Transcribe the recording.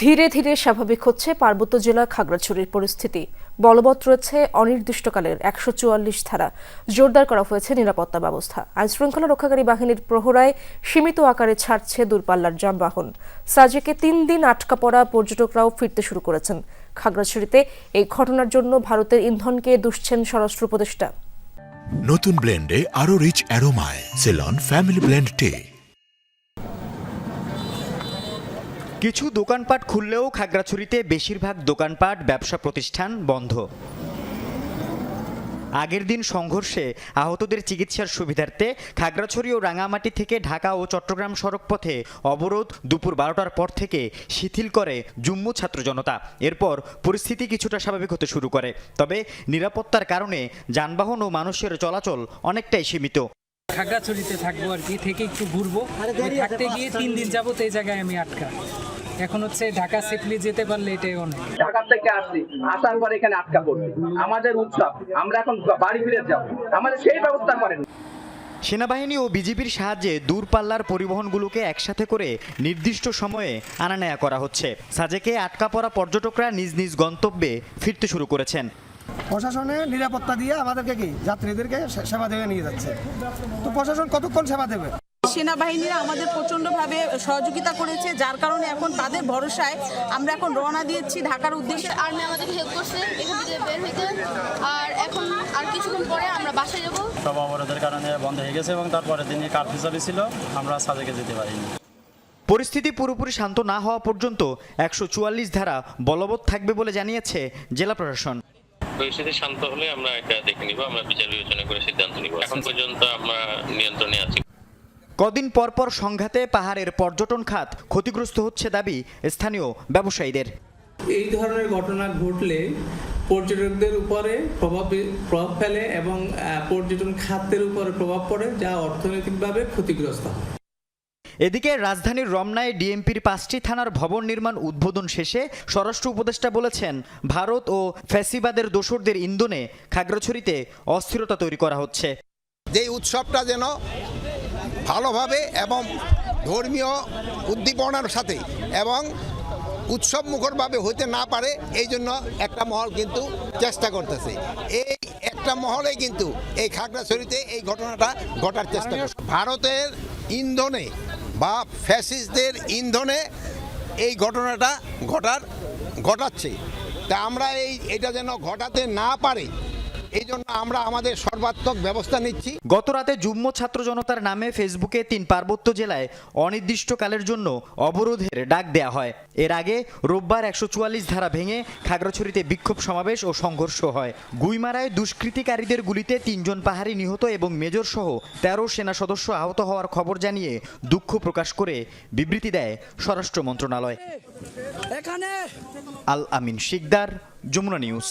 ধীরে ধীরে স্বাভাবিক হচ্ছে পার্বত্য জেলা খাগড়াছড়ির পরিস্থিতি। বলবৎ রয়েছে অনির্দিষ্টকালের একশো চুয়াল্লিশ ধারা। জোরদার করা হয়েছে নিরাপত্তা ব্যবস্থা। আইনশৃঙ্খলা রক্ষাকারী বাহিনীর প্রহরায় সীমিত আকারে ছাড়ছে দূরপাল্লার যানবাহন। সাজেকে তিন দিন আটকা পড়া পর্যটকরাও ফিরতে শুরু করেছেন। খাগড়াছড়িতে এই ঘটনার জন্য ভারতের ইন্ধনকে দুষছেন স্বরাষ্ট্র উপদেষ্টা। নতুন ব্লেন্ডে আরও rich অ্যারোমায়। Ceylon family blend tea. কিছু দোকানপাট খুললেও খাগড়াছড়িতে বেশিরভাগ দোকানপাট ব্যবসা প্রতিষ্ঠান বন্ধ। আগের দিন সংঘর্ষে আহতদের চিকিৎসার সুবিধার্থে খাগড়াছড়ি ও রাঙামাটি থেকে ঢাকা ও চট্টগ্রাম সড়কপথে অবরোধ দুপুর বারোটার পর থেকে শিথিল করে জুম্মু ছাত্র জনতা। এরপর পরিস্থিতি কিছুটা স্বাভাবিক হতে শুরু করে। তবে নিরাপত্তার কারণে যানবাহন ও মানুষের চলাচল অনেকটাই সীমিত। খাগড়াছড়িতে থাকব আর কি, থেকে একটু ঘুরবো। থাকতে গিয়ে তিন দিন যাবত এই জায়গায় আমি আটকা। এখন হচ্ছে ঢাকা সেফলি যেতে পারলে এটাই অনেক। ঢাকা থেকে আসছি আসার পর এখানে আটকা পড়ছি। আমাদের উৎসব আমরা এখন বাড়ি ফিরে যাব। আমাদের সেই ব্যবস্থা করেন। সেনাবাহিনী ও বিজিবির সাহায্যে দূরপাল্লার পরিবহনগুলোকে একসাথে করে নির্দিষ্ট সময়ে আনা নেয়া করা হচ্ছে। সাজেকে আটকা পড়া পর্যটকরা নিজ নিজ গন্তব্যে ফিরতে শুরু করেছেন। প্রশাসনে নিরাপত্তা দিয়ে আমাদেরকে কি? যাত্রীদেরকে সেবা দেবে নিয়ে যাচ্ছে। তো প্রশাসন কতক্ষণ সেবা দেবে? সেনাবাহিনীরা আমাদের প্রচণ্ডভাবে সহযোগিতা করেছে যার কারণে এখন তাদের ভরসায় আমরা এখন রওনা দিয়েছি ঢাকার উদ্দেশ্যে। আর্মি আমাদেরকে হেল্প করছে এখান থেকে বের হইতে আর এখন আর কিছুক্ষণ পরে আমরা বাসায় যাব। সব অবরোধের কারণে বন্ধ হয়ে গেছে এবং তারপরে দিনই কার্ফিউ চলেছিল আমরা সাজেকে যেতে পারিনি। পরিস্থিতি পুরোপুরি শান্ত না হওয়া পর্যন্ত একশো চুয়াল্লিশ ধারা বলবৎ থাকবে বলে জানিয়েছে জেলা প্রশাসন। পরিস্থিতি শান্ত হলে আমরা এটা দেখে নিব আমরা বিচার বিবেচনা করে সিদ্ধান্ত নিব। এখন পর্যন্ত আমরা নিয়ন্ত্রণে আছি কদিন পরপর সংঘাতে পাহাড়ের পর্যটন খাত ক্ষতিগ্রস্ত হচ্ছে দাবি স্থানীয় ব্যবসায়ীদের। এই ধরনের ঘটনা ঘটলে পর্যটকদের উপরে প্রভাব প্রভাব ফেলে এবং পর্যটন খাতের উপরে প্রভাব পড়ে যা অর্থনৈতিকভাবে ক্ষতিগ্রস্ত হয়। এদিকে রাজধানীর রমনায় ডিএমপির পাঁচটি থানার ভবন নির্মাণ উদ্বোধন শেষে স্বরাষ্ট্র উপদেষ্টা বলেছেন ভারত ও ফ্যাসিবাদের দোসরদের ইন্ধনে খাগড়াছড়িতে অস্থিরতা তৈরি করা হচ্ছে। যে উৎসবটা যেন ভালোভাবে এবং ধর্মীয় উদ্দীপনার সাথে এবং উৎসব মুখরভাবে হতে না পারে, এই জন্য একটা মহল কিন্তু চেষ্টা করতেছে। এই একটা মহলে কিন্তু এই খাগড়াছড়িতে এই ঘটনাটা ঘটার চেষ্টা করছে। ভারতের ইন্ধনে বা ফ্যাসিস্টদের ইন্ধনে এই ঘটনাটা ঘটার, ঘটাচ্ছে। তা আমরা এই, এটা যেন ঘটাতে না পারে এই জন্য আমরা আমাদের সর্বাত্মক ব্যবস্থা নিচ্ছি। গতরাতে যুগ্ম ছাত্র জনতার নামে ফেসবুকে তিন পার্বত্য জেলায় অনির্দিষ্টকালের জন্য অবরোধের ডাক দেয়া হয়। এর আগে রোববার একশো চুয়াল্লিশ ধারা ভেঙে খাগড়াছড়িতে বিক্ষোভ সমাবেশ ও সংঘর্ষ হয়। গুইমারায় দুষ্কৃতিকারীদের গুলিতে তিনজন পাহাড়ি নিহত এবং মেজর সহ তেরো সেনা সদস্য আহত হওয়ার খবর জানিয়ে দুঃখ প্রকাশ করে বিবৃতি দেয় স্বরাষ্ট্র মন্ত্রণালয়। আল আমিন শিকদার যমুনা নিউজ।